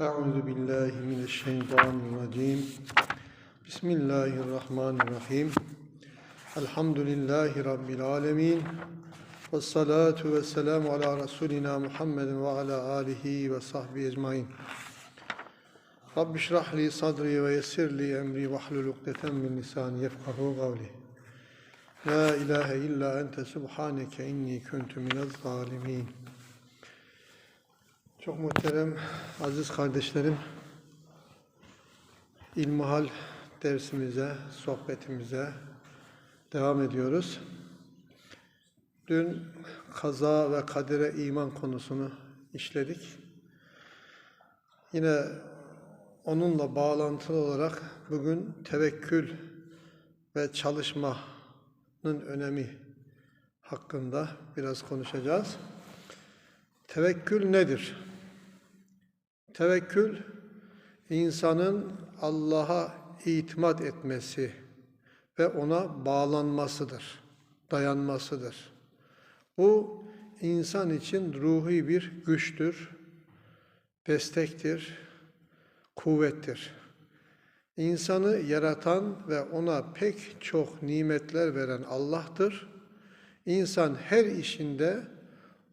Euzu billahi mineşşeytanirracim. Bismillahirrahmanirrahim. Elhamdülillahi rabbil alamin. Ve salatu ve selamu ala rasulina Muhammedin ve ala alihi ve sahbi ecmaîn. Rabbi şrah li sadri ve yessir li emri ve hlul ukdeten min lisani yefkahu kavli. La ilahe illa ente subhaneke inni kuntu minez zalimin. Çok muhterem aziz kardeşlerim, İlmihal dersimize, sohbetimize devam ediyoruz. Dün kaza ve kadere iman konusunu işledik. Yine onunla bağlantılı olarak bugün tevekkül ve çalışmanın önemi hakkında biraz konuşacağız. Tevekkül nedir? Tevekkül, insanın Allah'a itimat etmesi ve ona bağlanmasıdır, dayanmasıdır. Bu, insan için ruhi bir güçtür, destektir, kuvvettir. İnsanı yaratan ve ona pek çok nimetler veren Allah'tır. İnsan her işinde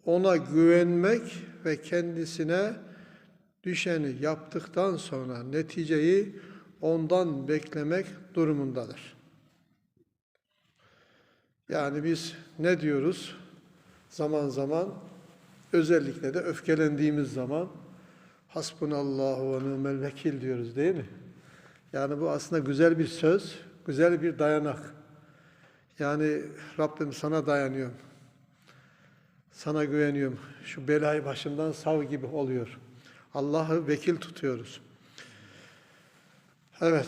ona güvenmek ve kendisine düşeni yaptıktan sonra neticeyi ondan beklemek durumundadır. Yani biz ne diyoruz? Zaman zaman özellikle de öfkelendiğimiz zaman hasbunallahu ve ni'mel vekil diyoruz değil mi? Yani bu aslında güzel bir söz, güzel bir dayanak. Yani Rabbim sana dayanıyorum. Sana güveniyorum. Şu belayı başımdan sav gibi oluyor. Allah'ı vekil tutuyoruz. Evet.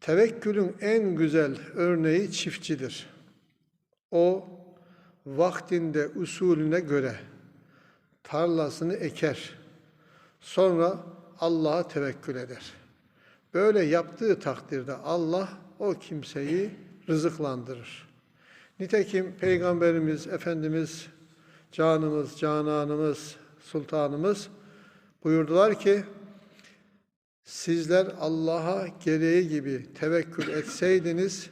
Tevekkülün en güzel örneği çiftçidir. O vaktinde usulüne göre tarlasını eker. Sonra Allah'a tevekkül eder. Böyle yaptığı takdirde Allah o kimseyi rızıklandırır. Nitekim Peygamberimiz, Efendimiz, canımız, cananımız, sultanımız buyurdular ki, sizler Allah'a gereği gibi tevekkül etseydiniz,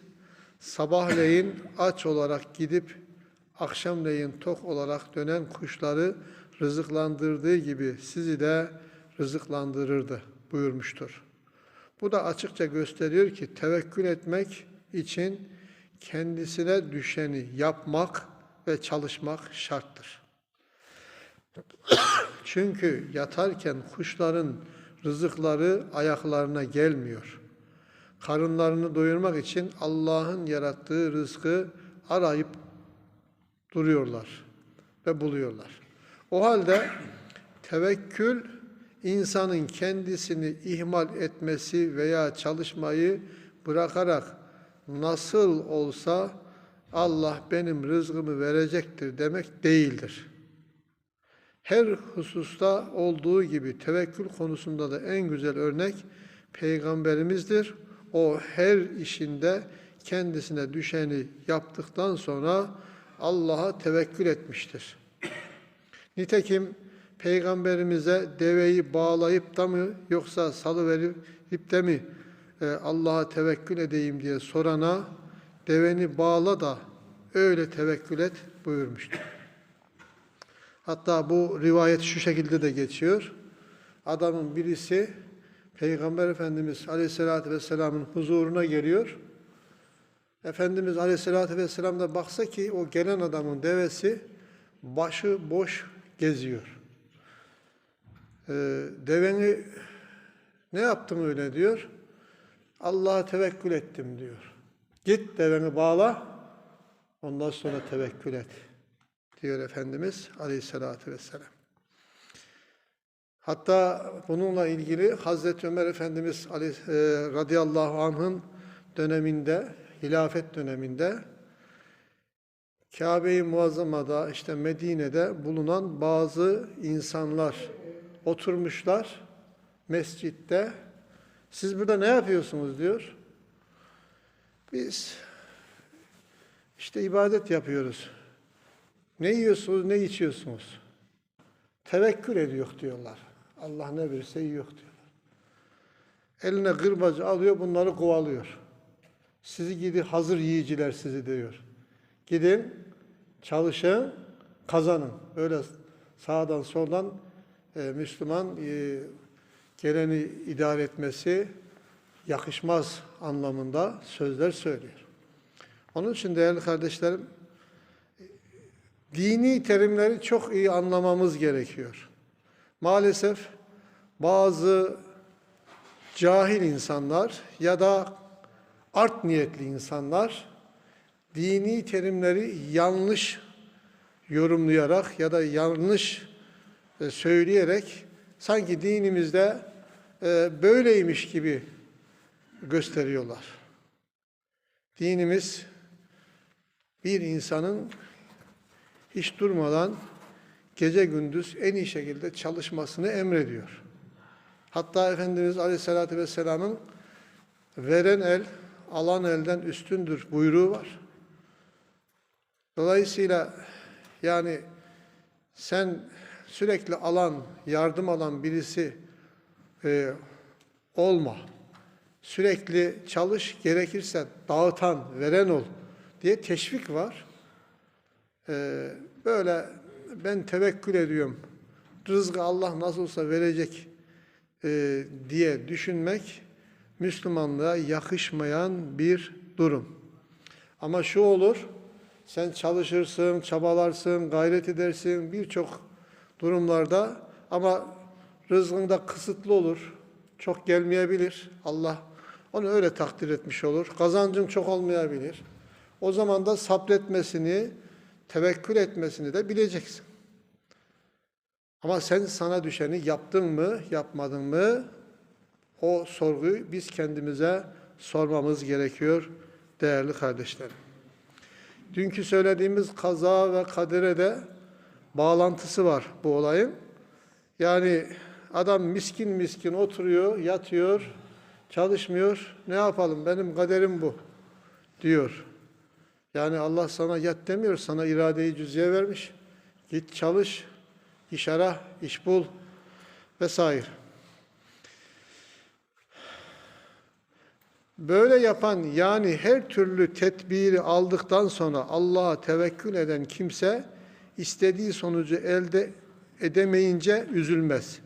sabahleyin aç olarak gidip akşamleyin tok olarak dönen kuşları rızıklandırdığı gibi sizi de rızıklandırırdı buyurmuştur. Bu da açıkça gösteriyor ki tevekkül etmek için kendisine düşeni yapmak ve çalışmak şarttır. Çünkü yatarken kuşların rızıkları ayaklarına gelmiyor. Karınlarını doyurmak için Allah'ın yarattığı rızkı arayıp duruyorlar ve buluyorlar. O halde tevekkül insanın kendisini ihmal etmesi veya çalışmayı bırakarak nasıl olsa Allah benim rızkımı verecektir demek değildir. Her hususta olduğu gibi tevekkül konusunda da en güzel örnek peygamberimizdir. O her işinde kendisine düşeni yaptıktan sonra Allah'a tevekkül etmiştir. Nitekim peygamberimize deveyi bağlayıp da mı yoksa salıverip de mi e, Allah'a tevekkül edeyim diye sorana deveni bağla da öyle tevekkül et buyurmuştur. Hatta bu rivayet şu şekilde de geçiyor. Adamın birisi Peygamber Efendimiz Aleyhisselatü Vesselam'ın huzuruna geliyor. Efendimiz Aleyhisselatü Vesselam da baksa ki o gelen adamın devesi başı boş geziyor. Ee, deveni ne yaptın öyle diyor. Allah'a tevekkül ettim diyor. Git deveni bağla, ondan sonra tevekkül et diyor Efendimiz Aleyhisselatü Vesselam. Hatta bununla ilgili Hazreti Ömer Efendimiz e, radıyallahu anh'ın döneminde, hilafet döneminde Kabe-i Muazzama'da işte Medine'de bulunan bazı insanlar oturmuşlar mescitte. Siz burada ne yapıyorsunuz diyor. Biz işte ibadet yapıyoruz. Ne yiyorsunuz, ne içiyorsunuz? Tevekkül ediyor diyorlar. Allah ne verirse yiyor diyorlar. Eline gırbacı alıyor bunları kovalıyor. Sizi gidi hazır yiyiciler sizi diyor. Gidin çalışın kazanın. Böyle sağdan soldan e, Müslüman e, geleni idare etmesi yakışmaz anlamında sözler söylüyor. Onun için değerli kardeşlerim dini terimleri çok iyi anlamamız gerekiyor. Maalesef bazı cahil insanlar ya da art niyetli insanlar dini terimleri yanlış yorumlayarak ya da yanlış e, söyleyerek sanki dinimizde e, böyleymiş gibi gösteriyorlar. Dinimiz bir insanın hiç durmadan gece gündüz en iyi şekilde çalışmasını emrediyor. Hatta Efendimiz Aleyhisselatü Vesselam'ın veren el, alan elden üstündür buyruğu var. Dolayısıyla yani sen sürekli alan, yardım alan birisi e, olma. Sürekli çalış, gerekirse dağıtan, veren ol diye teşvik var. E, böyle ben tevekkül ediyorum. Rızkı Allah nasıl olsa verecek e, diye düşünmek Müslümanlığa yakışmayan bir durum. Ama şu olur, sen çalışırsın, çabalarsın, gayret edersin birçok durumlarda ama rızkın da kısıtlı olur. Çok gelmeyebilir. Allah onu öyle takdir etmiş olur. Kazancın çok olmayabilir. O zaman da sabretmesini, tevekkül etmesini de bileceksin. Ama sen sana düşeni yaptın mı, yapmadın mı? O sorguyu biz kendimize sormamız gerekiyor değerli kardeşlerim. Dünkü söylediğimiz kaza ve kadere de bağlantısı var bu olayın. Yani adam miskin miskin oturuyor, yatıyor, çalışmıyor. Ne yapalım benim kaderim bu diyor. Yani Allah sana yat demiyor, sana iradeyi cüzye vermiş. Git çalış, iş ara, iş bul vesaire. Böyle yapan yani her türlü tedbiri aldıktan sonra Allah'a tevekkül eden kimse istediği sonucu elde edemeyince üzülmez.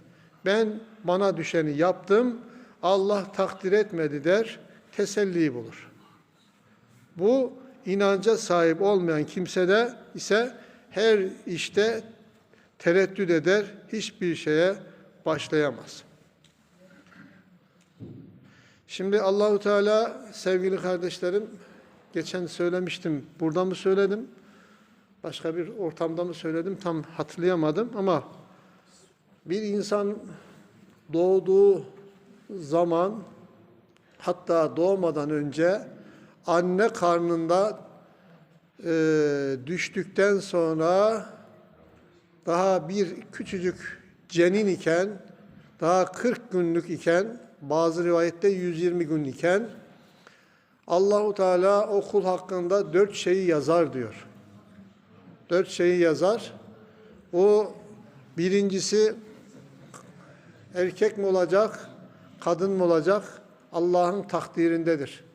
Ben bana düşeni yaptım, Allah takdir etmedi der, teselli bulur. Bu inanca sahip olmayan kimse de ise her işte tereddüt eder, hiçbir şeye başlayamaz. Şimdi Allahu Teala sevgili kardeşlerim geçen söylemiştim. Burada mı söyledim? Başka bir ortamda mı söyledim? Tam hatırlayamadım ama bir insan doğduğu zaman hatta doğmadan önce anne karnında e, düştükten sonra daha bir küçücük cenin iken daha 40 günlük iken bazı rivayette 120 gün iken Allahu Teala o kul hakkında dört şeyi yazar diyor. Dört şeyi yazar. O birincisi erkek mi olacak, kadın mı olacak Allah'ın takdirindedir.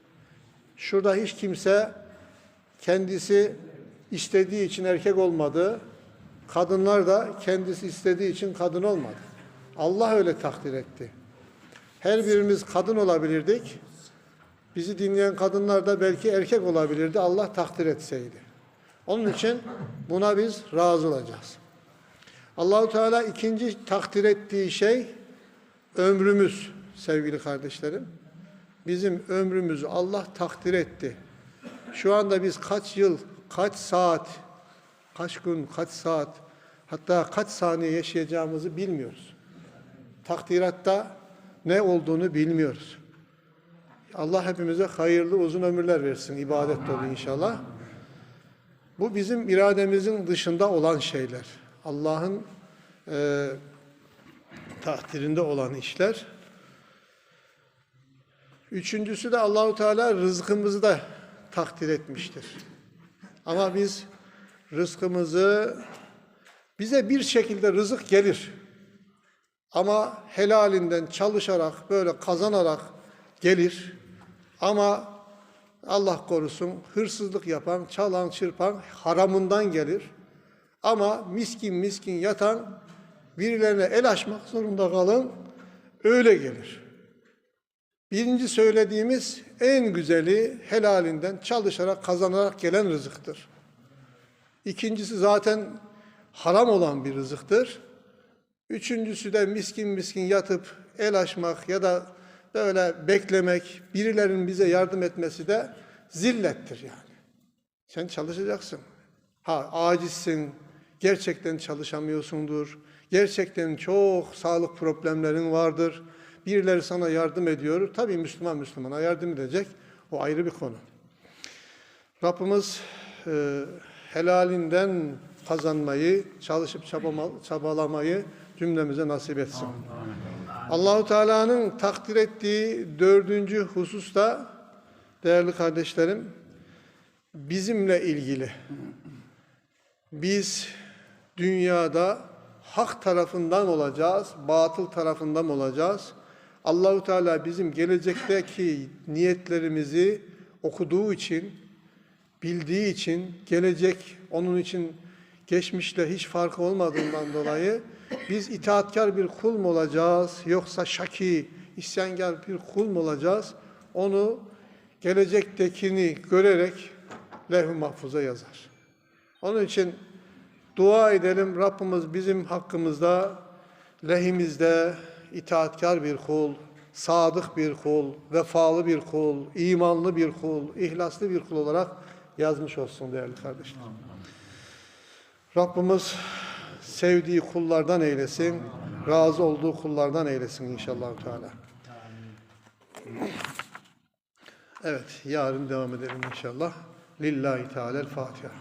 Şurada hiç kimse kendisi istediği için erkek olmadı. Kadınlar da kendisi istediği için kadın olmadı. Allah öyle takdir etti. Her birimiz kadın olabilirdik. Bizi dinleyen kadınlar da belki erkek olabilirdi Allah takdir etseydi. Onun için buna biz razı olacağız. Allahu Teala ikinci takdir ettiği şey ömrümüz sevgili kardeşlerim. Bizim ömrümüzü Allah takdir etti. Şu anda biz kaç yıl, kaç saat, kaç gün, kaç saat, hatta kaç saniye yaşayacağımızı bilmiyoruz. Takdiratta ne olduğunu bilmiyoruz. Allah hepimize hayırlı uzun ömürler versin, ibadet dolu inşallah. Bu bizim irademizin dışında olan şeyler. Allah'ın e, takdirinde olan işler. Üçüncüsü de Allahu Teala rızkımızı da takdir etmiştir. Ama biz rızkımızı bize bir şekilde rızık gelir. Ama helalinden çalışarak, böyle kazanarak gelir. Ama Allah korusun hırsızlık yapan, çalan, çırpan haramından gelir. Ama miskin miskin yatan birilerine el açmak zorunda kalın, öyle gelir. Birinci söylediğimiz en güzeli helalinden çalışarak kazanarak gelen rızıktır. İkincisi zaten haram olan bir rızıktır. Üçüncüsü de miskin miskin yatıp el açmak ya da böyle beklemek, birilerinin bize yardım etmesi de zillettir yani. Sen çalışacaksın. Ha acizsin, gerçekten çalışamıyorsundur, gerçekten çok sağlık problemlerin vardır. Birileri sana yardım ediyor. Tabii Müslüman Müslümana yardım edecek. O ayrı bir konu. Rabbimiz e, helalinden kazanmayı, çalışıp çabalamayı cümlemize nasip etsin. Allahu Teala'nın takdir ettiği dördüncü hususta değerli kardeşlerim bizimle ilgili. Biz dünyada hak tarafından olacağız, batıl tarafından olacağız. Allahu Teala bizim gelecekteki niyetlerimizi okuduğu için, bildiği için, gelecek onun için geçmişle hiç farkı olmadığından dolayı biz itaatkar bir kul mu olacağız yoksa şaki, isyankar bir kul mu olacağız? Onu gelecektekini görerek levh-i mahfuza yazar. Onun için dua edelim Rabbimiz bizim hakkımızda, lehimizde itaatkar bir kul, sadık bir kul, vefalı bir kul, imanlı bir kul, ihlaslı bir kul olarak yazmış olsun değerli kardeşler. Rabbimiz sevdiği kullardan eylesin, razı olduğu kullardan eylesin inşallah Teala. Evet, yarın devam edelim inşallah. Lillahi Teala'l Fatiha.